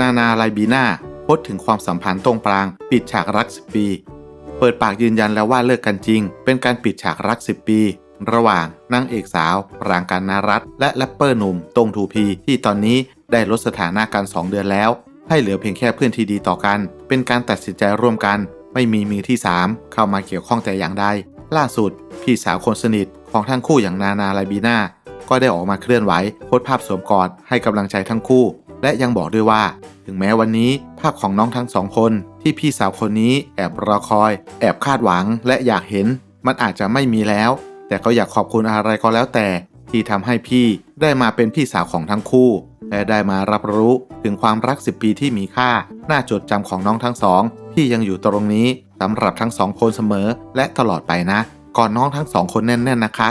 นานาไลบีนาโพสต์ถึงความสัมพันธ์ตรงปราง ปิดฉากรัก 10 ปี เปิดปากยืนยันแล้วว่าเลิกกันจริง เป็นการปิดฉากรัก 10 ปี ระหว่างนางเอกสาว ปรางกันนารัตและแรปเปอร์หนุ่มตรงทูพีที่ตอนนี้ได้ลดสถานะกัน 2 เดือนแล้ว ให้เหลือเพียงแค่เพื่อนที่ดีต่อกัน เป็นการตัดสินใจร่วมกัน ไม่มีมือที่ 3 เข้ามาเกี่ยวข้องแต่อย่างใดล่าสุด พี่สาวคนสนิทของทั้งคู่อย่างนานาไลบีนาก็ได้ออกมาเคลื่อนไหวโพสภาพสวมกอดให้กำลังใจทั้งคู่ และยังบอกด้วยว่า ถึงแม้วันนี้ภาพของน้องทั้งสองคนที่พี่สาวคนนี้แอบรอคอย แอบคาดหวังและอยากเห็น มันอาจจะไม่มีแล้ว แต่ก็อยากขอบคุณอะไรก็แล้วแต่ ที่ทำให้พี่ได้มาเป็นพี่สาวของทั้งคู่ และได้มารับรู้ถึงความรัก 10 ปีที่มีค่า น่าจดจำของน้องทั้งสองที่ยังอยู่ตรงนี้สำหรับทั้งสองคนเสมอ และตลอดไปนะ ก่อนน้องทั้งสองคนแน่นๆนะคะ